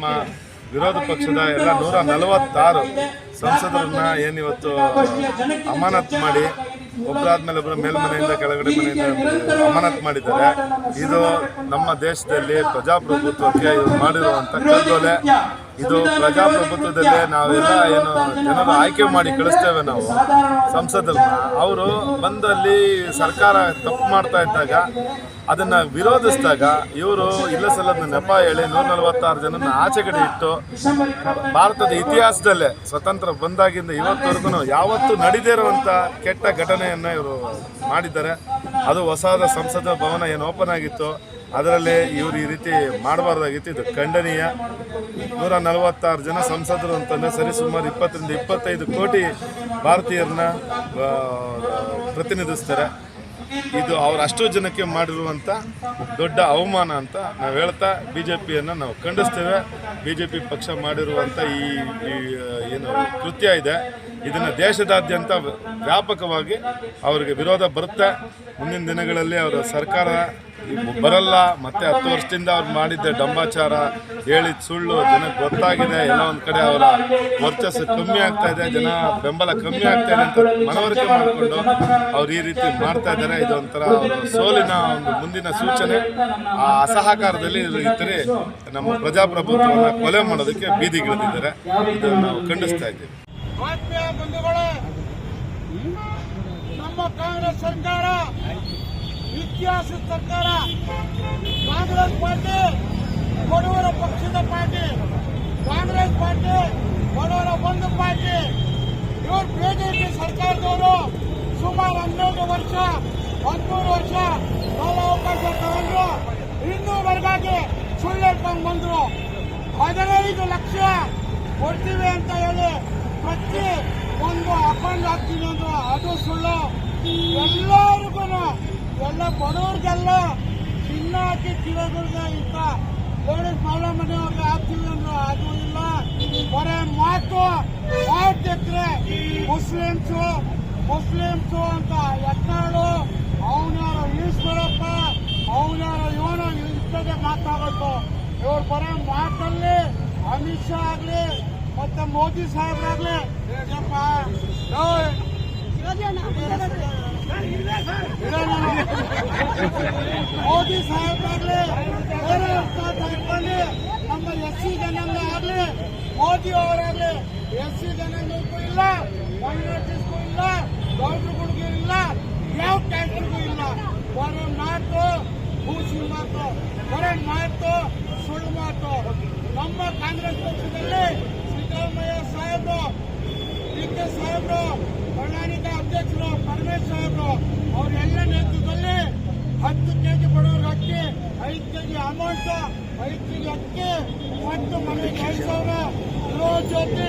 ನಮ್ಮ ವಿರೋಧ ಪಕ್ಷದ ಎಲ್ಲ ನೂರ ನಲವತ್ತಾರು ಸಂಸದರನ್ನ ಏನಿವತ್ತು ಅಮಾನತ್ ಮಾಡಿ ಒಬ್ಬರಾದ್ಮೇಲೆ ಒಬ್ಬರು ಮೇಲ್ಮನೆಯಿಂದ ಕೆಳಗಡೆ ಮನೆಯಿಂದ ಅಮಾನತ್ ಮಾಡಿದ್ದಾರೆ. ಇದು ನಮ್ಮ ದೇಶದಲ್ಲಿ ಪ್ರಜಾಪ್ರಭುತ್ವಕ್ಕೆ ಇವರು ಮಾಡಿರುವಂಥ ಕಗ್ಗೊಲೆ ಇದು ಪ್ರಜಾಪ್ರಭುತ್ವದಲ್ಲಿ ನಾವೆಲ್ಲ ಏನು ಜನರ ಆಯ್ಕೆ ಮಾಡಿ ಕಳಿಸ್ತೇವೆ ನಾವು ಸಂಸದರನ್ನ. ಅವರು ಬಂದಲ್ಲಿ ಸರ್ಕಾರ ತಪ್ಪು ಮಾಡ್ತಾ ಇದ್ದಾಗ ಅದನ್ನ ವಿರೋಧಿಸಿದಾಗ ಇವರು ಇಲ್ಲ ಸಲ್ಲದ ನೆಪ ಹೇಳಿ ನೂರ ನಲವತ್ತಾರು ಜನನ ಆಚೆಗಡೆ ಇಟ್ಟು ಭಾರತದ ಇತಿಹಾಸದಲ್ಲೇ ಸ್ವತಂತ್ರ ಬಂದಾಗಿಂದ ಇವತ್ತವರೆಗೂ ಯಾವತ್ತೂ ನಡೀದೇ ಇರುವಂಥ ಕೆಟ್ಟ ಘಟನೆಯನ್ನು ಇವರು ಮಾಡಿದ್ದಾರೆ. ಅದು ಹೊಸದ ಸಂಸದ ಭವನ ಏನು ಓಪನ್ ಆಗಿತ್ತು. ಅದರಲ್ಲಿ ಇವರು ಈ ರೀತಿ ಮಾಡಬಾರ್ದಾಗಿತ್ತು. ಇದು ಖಂಡನೀಯ. ನೂರ ನಲವತ್ತಾರು ಜನ ಸಂಸದರು ಅಂತಂದರೆ ಸರಿ ಸುಮಾರು ಇಪ್ಪತ್ತರಿಂದ ಇಪ್ಪತ್ತೈದು ಕೋಟಿ ಭಾರತೀಯರನ್ನ ಪ್ರತಿನಿಧಿಸ್ತಾರೆ. ಇದು ಅವ್ರು ಅಷ್ಟು ಜನಕ್ಕೆ ಮಾಡಿರುವಂಥ ದೊಡ್ಡ ಅವಮಾನ ಅಂತ ನಾವು ಹೇಳ್ತಾ ಬಿ ಜೆ ಪಿಯನ್ನು ನಾವು ಖಂಡಿಸ್ತೇವೆ. ಬಿ ಜೆ ಪಿ ಪಕ್ಷ ಮಾಡಿರುವಂಥ ಈ, ಏನು ಕೃತ್ಯ ಇದೆ. ಇದನ್ನು ದೇಶದಾದ್ಯಂತ ವ್ಯಾಪಕವಾಗಿ ಅವರಿಗೆ ವಿರೋಧ ಬರುತ್ತೆ. ಮುಂದಿನ ದಿನಗಳಲ್ಲಿ ಅವರ ಸರ್ಕಾರ ಬರಲ್ಲ, ಮತ್ತೆ ಹತ್ತು ವರ್ಷದಿಂದ ಅವ್ರು ಮಾಡಿದ್ದ ಡಂಬಾಚಾರ, ಹೇಳಿದ ಸುಳ್ಳು ಜನಕ್ಕೆ ಗೊತ್ತಾಗಿದೆ ಎಲ್ಲ ಒಂದು ಕಡೆ ಅವರ ವರ್ಚಸ್ಸು ಕಮ್ಮಿ ಆಗ್ತಾ ಇದೆ, ಜನ ಬೆಂಬಲ ಕಮ್ಮಿ ಆಗ್ತಾ ಇದೆ ಅಂತ ಮನವರಿಕೆ ಮಾಡಿಕೊಂಡು ಅವ್ರು ಈ ರೀತಿ ಮಾಡ್ತಾ ಇದ್ದಾರೆ. ಇದೊಂಥರ ಸೋಲಿನ ಒಂದು ಮುಂದಿನ ಸೂಚನೆ. ಆ ಅಸಹಕಾರದಲ್ಲಿ ಇದ್ರೆ ನಮ್ಮ ಪ್ರಜಾಪ್ರಭುತ್ವವನ್ನು ಕೊಲೆ ಮಾಡೋದಕ್ಕೆ ಬೀದಿಗಿಳಿದಿದ್ದಾರೆ ಇದನ್ನು ನಾವು ಖಂಡಿಸ್ತಾ ಇದ್ದೀವಿ. ಸರ್ಕಾರ ಇತಿಹಾಸದ ಸರ್ಕಾರ, ಕಾಂಗ್ರೆಸ್ ಪಾರ್ಟಿ, ಬಡವರ ಪಕ್ಷದ ಪಾರ್ಟಿ, ಕಾಂಗ್ರೆಸ್ ಪಾರ್ಟಿ, ಬಡವರ ಒಂದು ಪಾರ್ಟಿ. ಇವರು ಬಿಜೆಪಿ ಸರ್ಕಾರದವರು ಸುಮಾರು ಹನ್ನೆರಡು ವರ್ಷ, ಹದಿಮೂರು ವರ್ಷ ಕಾಲಾವಕಾಶ ತಗೊಂಡ್ರು ಇನ್ನೂವರೆಗಾಗಿ ಸುಳ್ಳು ಹೇಳ್ಕೊಂಡು ಬಂದ್ರು. ಹದಿನೈದು ಲಕ್ಷ ಕೊಡ್ತೀವಿ ಅಂತ ಹೇಳಿ ಪ್ರತಿ ಒಂದು ಅಕೌಂಟ್ ಹಾಕ್ತೀವಿ ಅಂದ್ರು. ಅದು ಸುಳ್ಳು. ಎಲ್ಲರಿಗೂ ಎಲ್ಲ ಬಡವ್ರಿಗೆಲ್ಲ ಚಿನ್ನ ಹಾಕಿ ಕಿಲೋಗಳಿಗೆ ಇಂತ ಲೇಡೀಸ್ ಮಹಿಳಾ ಮನೆಯವ್ರಿಗೆ ಹಾಕ್ತೀವಿ ಅಂದ್ರೆ ಅದು ಇಲ್ಲ. ಬರೇ ಮಾತು ಮಾಡ್ತಿದ್ರೆ ಮುಸ್ಲಿಮ್ಸು ಮುಸ್ಲಿಮ್ಸು ಅಂತ ಎತ್ತಾಳು ಅವನ್ಯಾರೋ ಈಶ್ವರಪ್ಪ ಅವನ್ಯಾರೋ ಇವನು ಇಷ್ಟದೇ ಮಾತಾಗುತ್ತೆ ಇವ್ರು ಬರೋ ಮಾತಲ್ಲಿ ಅಮಿತ್ ಶಾ ಆಗ್ಲಿ ಮತ್ತೆ ಮೋದಿ ಸಾಹೇಬ್ರಾಗ್ಲಿ ಓಯ್, ಮೋದಿ ಸಾಹೇಬ್ರಾಗ್ಲಿ ಬೇರೆ ಆಗ್ಲಿ ನಮ್ಮ ಎಸ್ ಸಿ ಜನಾಂಗ ಆಗ್ಲಿ, ಮೋದಿ ಅವರಾಗ್ಲಿ ಎಸ್ ಸಿ ಜನಾಂಗಕ್ಕೂ ಇಲ್ಲ ಮೈನಾರಿಟೀಸ್ಗೂ ಇಲ್ಲ ಗೌಡ್ರುಗಳಿಗೂ ಇಲ್ಲ, ಯಾವ ಟ್ಯಾಕ್ಟ್ರಿಗೂ ಇಲ್ಲ. ಬರೋ ಮಾತು ಭೂಸಿ ಮಾತು, ಬರೋ ಮಾತು, ಸುಳ್ಳು ಮಾತು. ನಮ್ಮ ಕಾಂಗ್ರೆಸ್ ಪಕ್ಷದಲ್ಲಿ ಸಿದ್ದರಾಮಯ್ಯ ಸಾಹೇಬರು, ಡಿ ಕೆ ಸಾಹೇಬರು ಪ್ರಣಾಳಿಕ ಅಧ್ಯಕ್ಷರು, ಪರಮೇಶ್ ಸಾಹೇಬರು ಅಕ್ಕಿ ಐದು ಕೆಜಿ ಅಮೌಂಟ್ ಐದು ಕೆಜಿ ಅಕ್ಕಿ ಮತ್ತು ಮನೆಗೆ ಐದು ಸಾವಿರ ಗೃಹ ಜ್ಯೋತಿ